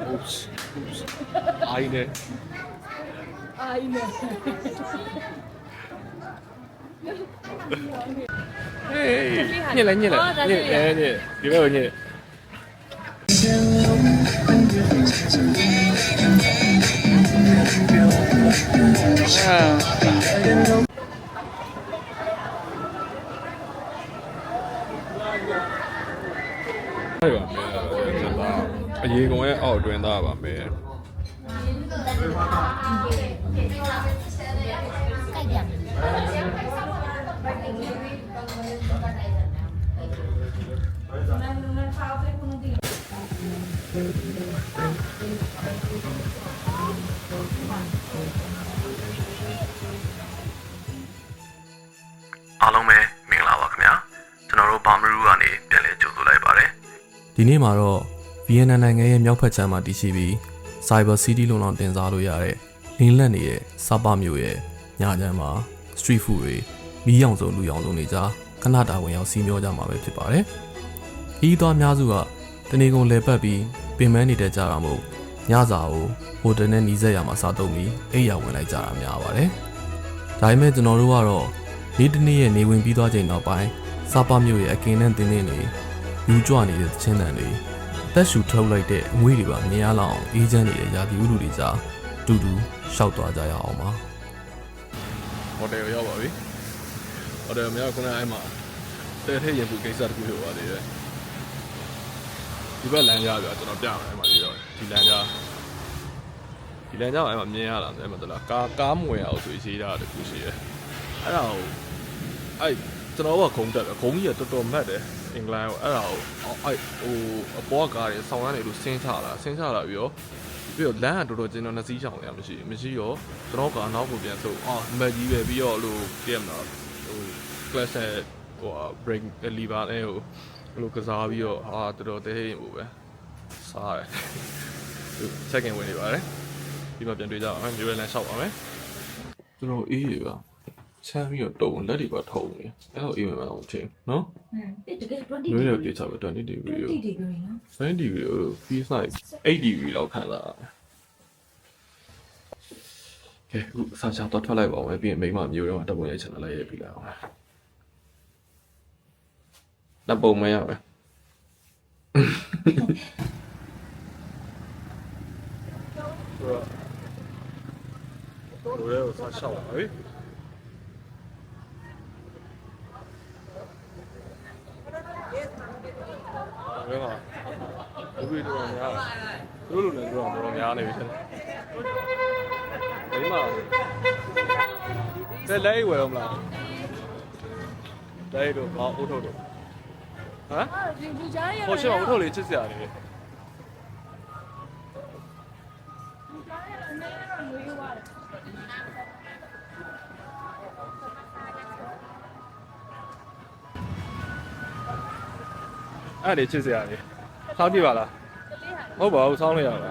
옵스 옵스 아이네. 아이네. 에이 니네 니네 니네 니네. 리베오 니네 Yeah. အရေကုန်ရဲ့အောက်တွင်းသားပါမယ်အားလုံးပဲမင်္ဂလာပါခင်ဗျာကျွန်တော်တို့ဘာမရူကနေပြန်လည်ကြိုဆိုလိုက်ပါတယ်ဒီနေ့မှာတော့ ဗီယက်နမ်နိုင်ငံရဲ့မြောက်ဖက်ခြမ်းမှာတည်ရှိပြီး Cyber City လို့တော့တင်စားလို့ရတဲ့လင်းလက်နေတဲ့စပမြို့ရဲ့ညချမ်းမှာ street food တွေမီးရောင်စုံလူရောင်စုံတွေကြားခဏတာဝင်ရောက်စီးမျောကြမှာပဲဖြစ်ပါတယ်။ဤသွားအများစုကတနေကုန်လဲပတ်ပြီးပင်မနေတဲ့ကြတာမို့ညစာကိုဟိုတယ်နဲ့နီးစက်ရမှာစားသုံးပြီးအိပ်ရဝင်လိုက်ကြတာများပါတယ်။ဒါပေမဲ့ကျွန်တော်တို့ကတော့နေ့တစ်နေ့ရဲ့နေဝင်ပြီးသွားချိန်နောက်ပိုင်းစပမြို့ရဲ့အကင်နဲ့တင်းတင်းတွေယူကြွနေတဲ့သချင်းတန်တွေ အသက်ရှူထုတ်လိုက်တဲ့အငွေ့တွေပါမြင်ရလောက်အောင်အေးချမ်းနေတဲ့ရာသီဥတုတွေကြားတူတူရှောက်သွားကြရအောင်ပါဟိုတယ်ကိုရောက်ပါပြီဟိုတယ်မြောက်ခုနအဲ့မှာတဲထဲရင်ဘူးကိစ္စတခုဖြစ်သွားသေးတယ်ဒီဘက်လမ်းကြားပြကျွန်တော်ပြမယ်အဲ့မှာဒီတော့ဒီလမ်းကြားဒီလမ်းကြားကအဲ့မှာမြင်ရတာအဲ့မှာတလားကားကားမဝင်အောင်ဆိုရေးတာတခုရှိတယ်အဲ့ဒါကိုအဲ့ကျွန်တော်ကခုံတက်တယ်ခုံကြီးကတော်တော်မတ်တယ် အင်္ဂလန်ကိုအဲ့ဒါကိုအဲ့ဟိုအပေါ်ကားတွေဆောင်းရနေလို့ဆင်းချလာဆင်းချလာပြီးတော့ပြီးတော့လမ်းကတော်တော်ကျွန်တော်နှစ်စီးချောင်ရမရှိဘူးမရှိရောကျွန်တော်ကအနောက်ကိုပြန်ဆုပ်အော်မက်ကြီးပဲပြီးတော့လို့ပြည့်မလားဟို class ဟို break lever နဲ့ဟိုဘလို့ကစားပြီးတော့ဟာတော်တော်တဲဟိဟိုပဲစားတယ်ဟို second ဝင်နေပါတယ်ဒီမှာပြန်တွေ့ကြအောင်မျိုးရလမ်းလျှောက်ပါမယ်ကျွန်တော်အေးရပါ ချမ်းပြီးတော့တုံလက်တွေပါထုံနေအဲ့တော့အေးမှမအောင်ချင်းနော်တကယ်20မျိုးရပြေချပဲ20 degree ကို20 degree နော်20 degree ကို feels like 8 degree လောက်ခံစားရတယ်ကဲအခုအစားချတော့ထွက်လိုက်ပါဦးမယ်ပြီးရင်မိမမျိုးတော့တပ်ပုံရိုက်ချင်တယ်လည်းရိုက်ပြီးလိုက်အောင်တပ်ပုံမရပဲတို့လည်းစားရှောက်ပါပြီ ဘယ်မှာလူတွေတော့များသူတို့လူလည်းတော့တော်တော်များနေပြီရှင်မိမတဲ့လဲဝယ်အောင်မလားလဲတော့ဘာအုတ်ထုတ်တော့ဟမ်ဒီလူကြားရဟိုရှေ့မှာအုတ်ထုတ်လေးချစ်စရာနေတယ် အဲ့ဒီချစ်စရာလေးစောင်းကြည့်ပါလားဟုတ်ပါဘူးစောင်းလိုက်ရပါ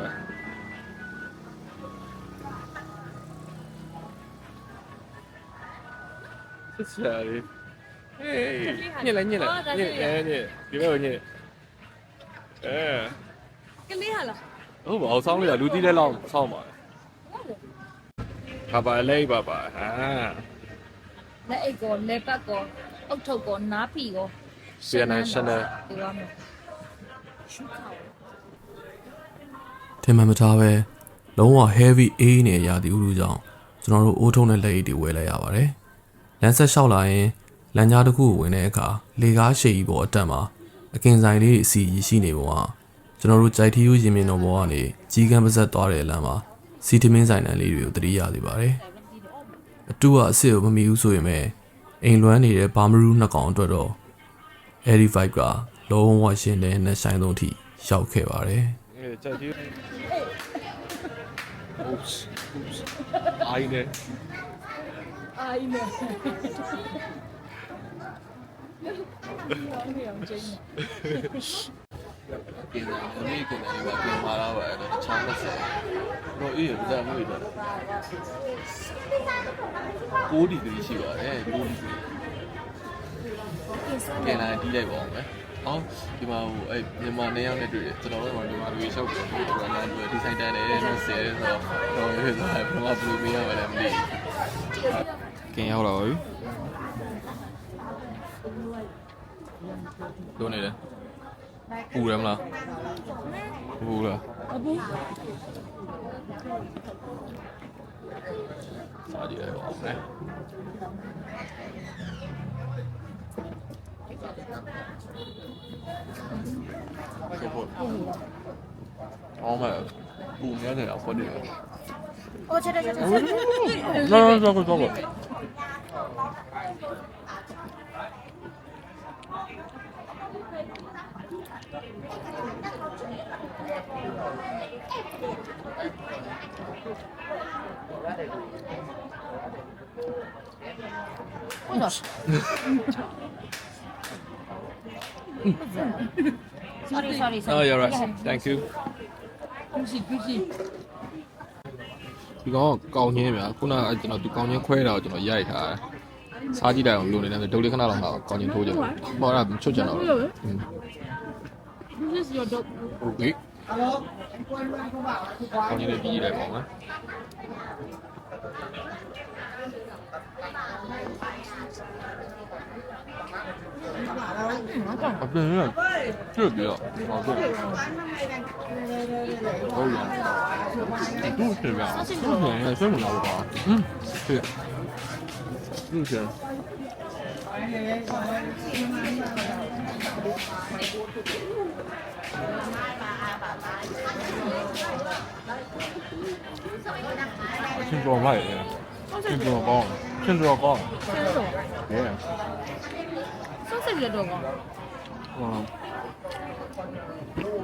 ချစ်စရာလေးဟေးညက်လိုက်ညက်လိုက်ညက်အဲညက်ဒီဘက်ကိုညက်အဲကလေးဟာလားဟုတ်ပါဘူးစောင်းလိုက်ရလူတီးလဲလောက်စောင်းပါဘာပါလဲပါပါဟာလက်အိတ်ကောလက်ပတ်ကောအုတ်ထုတ်ကောနားဖီကော ဆီယန်နိုင်ရှင်နယ်ဒီပါမယ်ရှုခါထင်မှန်မထားပဲလုံးဝ heavy အေးနေရာသီဥတုကြောင့်ကျွန်တော်တို့အိုးထုံးတဲ့လက်အိတ်တွေဝယ်လိုက်ရပါတယ်လမ်းဆက်လျှောက်လာရင်လမ်းကြားတစ်ခုကိုဝင်တဲ့အခါလေကားရှည်ကြီးပေါ်အတက်မှာအကင်ဆိုင်လေးအစီရရှိနေပုံကကျွန်တော်တို့ကြိုက်ထီးယူရင်မြင်တော်ပေါ်ကနေကြီးကန်းပါဆက်သွားတဲ့လမ်းမှာစီတမင်းဆိုင်တန်လေးတွေကိုတတိရစေပါတယ်အတူကအစ်စ်ကိုမမီဘူးဆိုရင်ပဲအိမ်လွမ်းနေတဲ့ဘာမရူးနှစ်ကောင်အတွက်တော့ Airy Vibe ကလုံးဝရှင်းတဲ့နဲ့ဆိုင်သုံးထိရောက်ခဲ့ပါတယ်အဲကြိုက်ကြည့် Oops oops အိုင်းနေအာအင်းနဲ့ဒီအောင်ချင်းပြင်လာမိကနေပါပြင်မာလာ ပါအဲ့တော့ချမ်းသက်စေတော့အေးရပါမွေးတော့ကိုဒီဂရီရှိပါတယ်ကိုဒီဂရီပြင်လာတီးလိုက်ပါအောင်မယ်အော်ဒီမှာဟိုအဲ့မြန်မာနေရောက်နေတွေ့တယ်ကျွန်တော်တို့ကဒီမှာလူကြီးလျှောက်တယ်ဒီကလမ်းတွေဒီဆိုင်တန်းတယ်နဲ့ဆဲဆိုတော့တော့ရွေးသွားတယ်ဘယ်မှာဘယ်လိုပြရမလဲမသိဘူးကင်ရောက်လာပါပြီတို့နေတယ်ပူရမလားပူလားအပူစားကြည့်လိုက်ပါဦး 可不，哦妈呀，五年了，我这个。我吃了吃了吃了。那那那个那个。不老实。 တော့တော့ဟုတ်တော့ sorry sorry Oh you're right thank you ကူစီကူစီဒီကောင်ကောင်းချင်းဗျာခုနကကျွန်တော်ဒီကောင်းချင်းခွဲတာကိုကျွန်တော်ရိုက်ထားတယ်စားကြည့်လိုက်အောင်လို့နေတယ်ဒုတ်လေးခဏလောက်မှကောင်းချင်းထိုးကြတယ်ဟောအဲ့ဒါချွတ်ကြတော့ this is your dog ဟုတ်ပြီကောင်းချင်းလေးပြီးလိုက်ပါမယ်အပြင်ကကျွတ်ပြီးတော့ ဟောကျွတ်ဟုတ်လားတူးတယ်ဗျာဟုတ်တယ်ဆွဲမလာဘူးကွာဟင်းဖြစ်တူးတယ်ချင်းတော်လိုက်တယ်ချင်းတော်ကောင်းချင်းတော်ကောင်း ဆင်းတော့ဟဲ့ဆောက်ဆက်ရတော့ကောဟော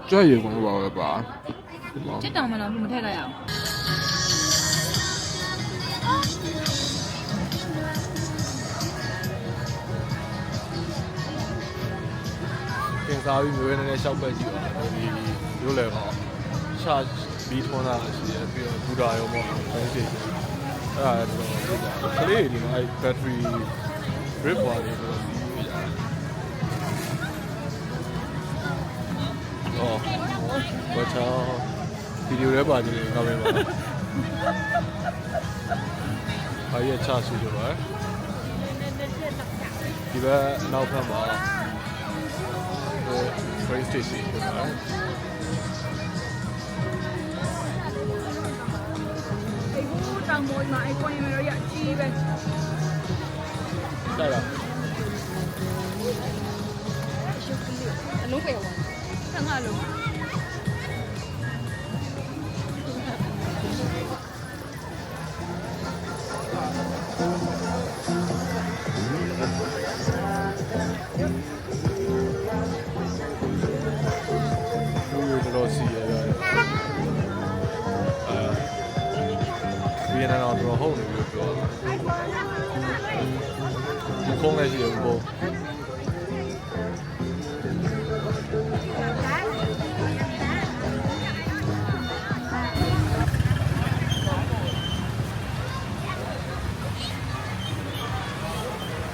ကြည့်ရကုန်ပါပဲပါချစ်တောင်မလားမထည့်လိုက်ရအောင်တင်စားပြီးမျိုးရဲနေရှောက်ပဲကြည့်ပါဒီရိုးလေပေါ့ချာဘီထွန်းတာရှိတယ်ပြီးတော့ဘူဒါရောပေါ့ဘယ်ရှိအဲ့ဒါတော့ကလေးဒီမှာဘက်ထရီ grip ပါနေဆိုတော့ ဘာချာဗီဒီယိုရဲပါကြည့်နေကောင်းပါပါအားရချာရှိတယ်ပါဒီဘက်နောက်ဖက်မှာ train station ဖြစ်ပါတယ်အေးကိုတောင်ပေါ်မှာအေးကိုရင်ရရကြီးပဲတိုက်တာအလုံးပဲဝါဆန်းကလုံးလူ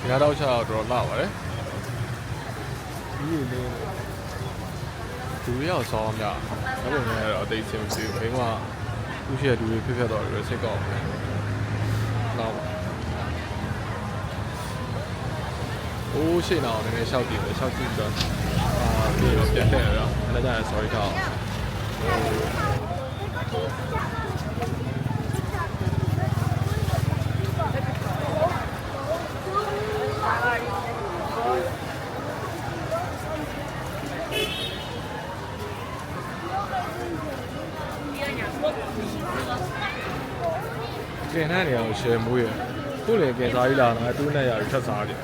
ညတော့ချတော့တော်တော်လာပါတယ်ဒီလိုလေးလူတွေရောက်ဆောင်းမြတ်ဘယ်လိုလဲတော့အသိချင်းမရှိဘူးဘယ်မှသူ့ရှိတဲ့လူတွေဖြစ်ဖြစ်တော့ရစိတ်ကောင်းတယ်နောက်အိုးရှေ့နောက်နည်းနည်းရှောက်ကြည့်တယ်ရှောက်ကြည့်တော့အာပြီးတော့ပြန်တက်ရတော့အဲ့ဒါကြရင် sorry ကောင်းကင်တဲ့နေရာကို share မိုးရခုလေကင်စားကြီးလာတာတူးနဲ့ရထက်စားတယ်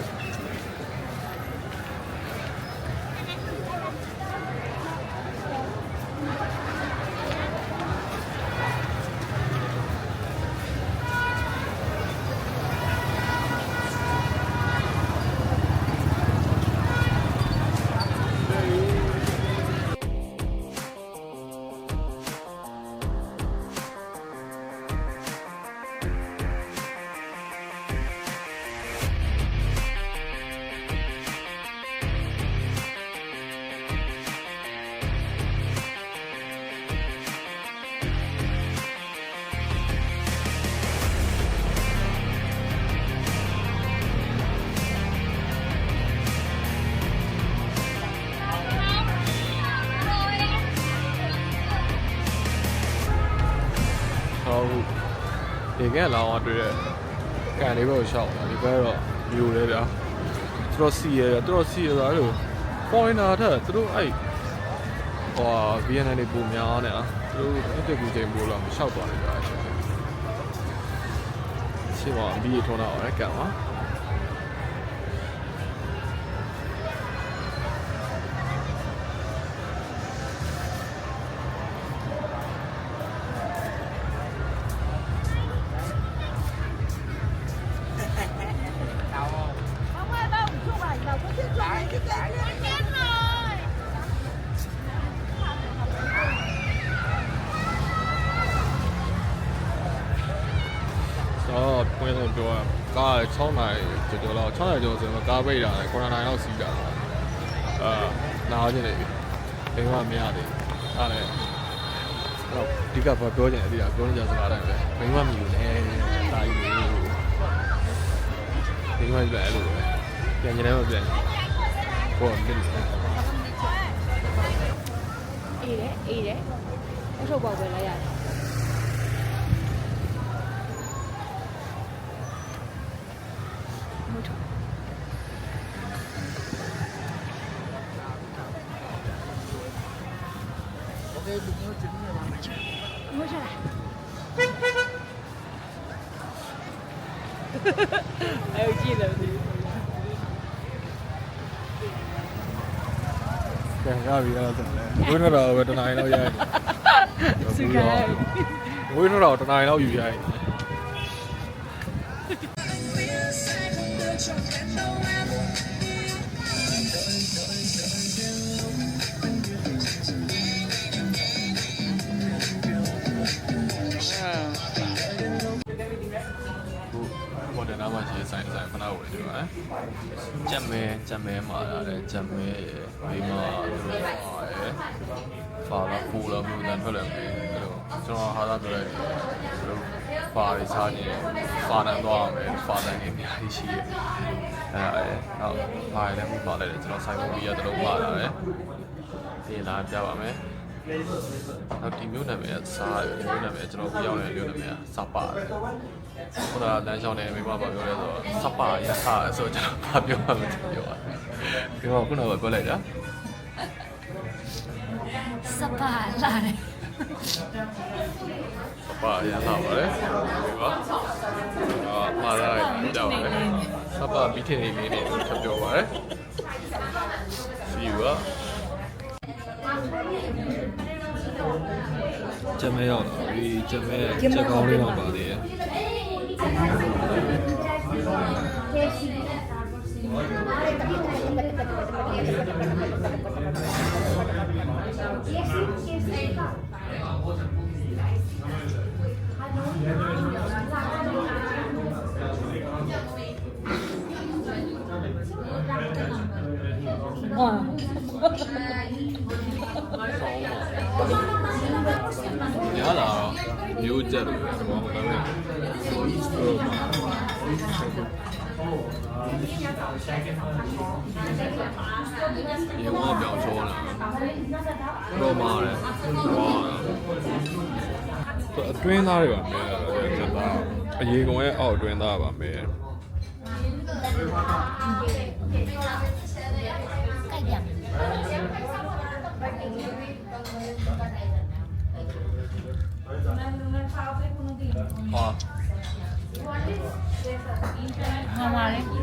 ဒီကလောင်းအောင်တွေ့တဲ့ကန်လေးဘက်ကိုရှောက်တာဒီဘက်တော့မျိုးလဲဗျာသူတို့စီရသူတို့စီရတာလို့ foreigner ထက်သူတို့အဲ့ဟို VNN တွေပုံများနေอ่ะသူတို့အတက်ကူချိန်ပို့လို့မရှောက်သွားနေကြတယ်ရှင်းပါအပြီးထုံးတော့ရကန်ပါ 6နိုင်ကျော်ကျော်လောက်6နိုင်ကျော်ဆိုတော့ကားပိတ်တာလေ9နိုင်လောက်စီးတာအာနားကျင်နေပြီဘယ်မှမရသေးဘူးအဲ့ဒါလည်းတော့ဒီကဘာပြောချင်လဲဒီကပြောနေကြစကားတိုင်းပဲဘယ်မှမယူနဲ့တာယူဘယ်မှမပြအဲ့လိုပဲပြန်နေတယ်မပြန်ဘောမင်းအေးတယ်အေးတယ်အုတ်ထုတ်ပေါက်ပဲလိုက်ရတယ် မထုတ်အဲ့ကြည့်တယ်ဒီပြန်ရပြီတော့ဆိုလဲဝင်းတော့ပဲတနိုင်လောက်ရိုက်စကားဝင်းတော့တနိုင်လောက် မယ်။ကြက်မဲကြက်မဲမှာရတယ်ကြက်မဲရယ်မိမတို့ရယ်ဖာလာပူလာမျိုးတန်ထွက်လာမယ်အဲ့လိုကျွန်တော်ဟာသာပြောလိုက်တယ်တို့ဖာရီစားနေဖာနန်သွားမယ်ဖာနန်နေအများကြီးရှိရဲ့အဲ့ဒါရယ်နောက်ဖာရယ်လည်းမှုပါလိုက်တယ်ကျွန်တော်ဆိုင်မူကြီးရတလုံးပါလာတယ်ဒီလာပြပါမယ်နောက်ဒီမျိုးနာမည်ကစားရယ်ဒီမျိုးနာမည်ကျွန်တော်ပြောင်းတဲ့မျိုးနာမည်ကစပါတယ် ဟိုဒါလမ်းလျှောက်နေမိမဘာပြောလဲဆိုတော့စပ်ပါရထားဆိုတော့ကျွန်တော်ဘာပြောမှမသိပြောပါဒီတော့ခုနကပြောလိုက်တာစပါလာတယ်စပ်ပါရထားပါလေဒီပါအာမှားလိုက်ကြောက်တယ်စပ်ပါမီထင်နေလေးနဲ့ချက်ပြောပါရယ်စီယူကကျမဲရောက်တော့ဒီကျမဲချက်ကောင်းလေးတော့ပါသေးတယ် ဟော ညလာတော့မျိုးချက်လို့ပြောမှာဒါပေမဲ့ဟုတ်ပါရေဝါပြောင်းချောလာတော့မာတယ်ဝါအတွင်းသားတွေပါမဲတယ်ချက်သားအရေကောင်ရဲ့အောက်အတွင်းသားပါမဲ ကြိုက်ပြန် ဟာမှန်ပါလေကျေ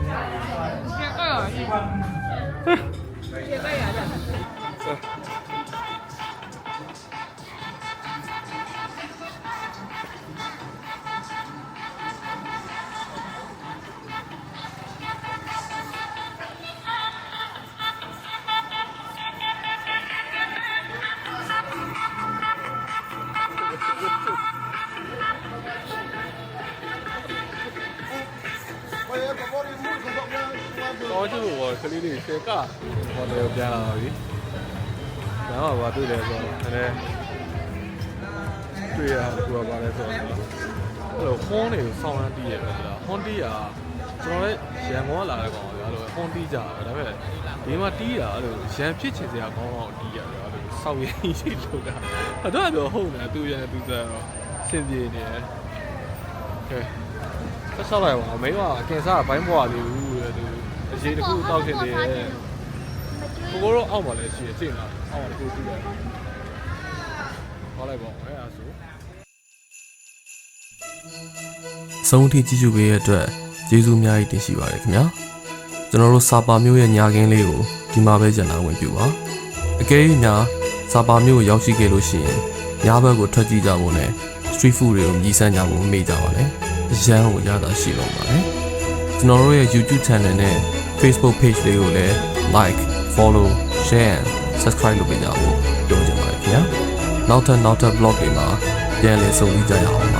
တော့ကျလို့ကလေးလေးဆယ်ကဟောတယ်ပြန်လာပါပြီ။ဒါမှဘာတွေ့လဲဆိုတော့နည်းနည်းတွေ့ရတာကဘာလဲဆိုတော့အဲ့လိုဟွန်းနေကိုဆောင်းရမ်းတီးရပဲလား။ဟွန်းတီးကကျွန်တော်လည်းရန်ကုန်ကလာတဲ့ကောင်ဗျာလို့ဟွန်းတီးကြတယ်ဒါပေမဲ့ဒီမှာတီးတာအဲ့လိုရန်ဖြစ်ချင်စရာကောင်းအောင်တီးရတယ်အဲ့လိုစောက်ရင်းကြီးလို့တာအဲ့တော့တော့ဟုတ်တယ်သူရန်သူစားတော့စင်ပြေနေတယ်ကဲဆက်ဆောက်လိုက်ပါဦးမိန်းမအကင်စားကဘိုင်းဘွားလေးဘူးလေသူအ ရေးတစ်ခုတောက်ခင်နေတယ်ကိုကိုတော့အောက်မှာလည်းရှိတယ်သိလားအောက်မှာကိုကြည့်တယ်ဟောလိုက်ပါဦးအဲ့ဒါဆိုအဆုံးအထိကြည့်ရှုပေးတဲ့အတွက်ကျေးဇူးအများကြီးတင်ရှိပါတယ်ခင်ဗျာကျွန်တော်တို့စာပါမျိုးရဲ့ညာခင်းလေးကိုဒီမှာပဲကျန်တာဝင်ပြပါအကယ်၍များစာပါမျိုးကိုရောက်ရှိခဲ့လို့ရှိရင်ညဘက်ကိုထွက်ကြည့်ကြဖို့နဲ့ street food တွေကိုမြည်ဆန်းကြဖို့မမေ့ကြပါနဲ့အရန်ကိုရတာရှိတော့ပါတယ်ကျွန်တော်တို့ရဲ့ YouTube channel နဲ့ Facebook page လေးကိုလည်း like follow share and subscribe လုပ်ပေးကြဖို့ပြောချင်ပါတယ်ခင်ဗျာနောက်ထပ်နောက်ထပ် blog တွေမှာပြန်လည်ဆုံပြီးကြရအောင်ပါ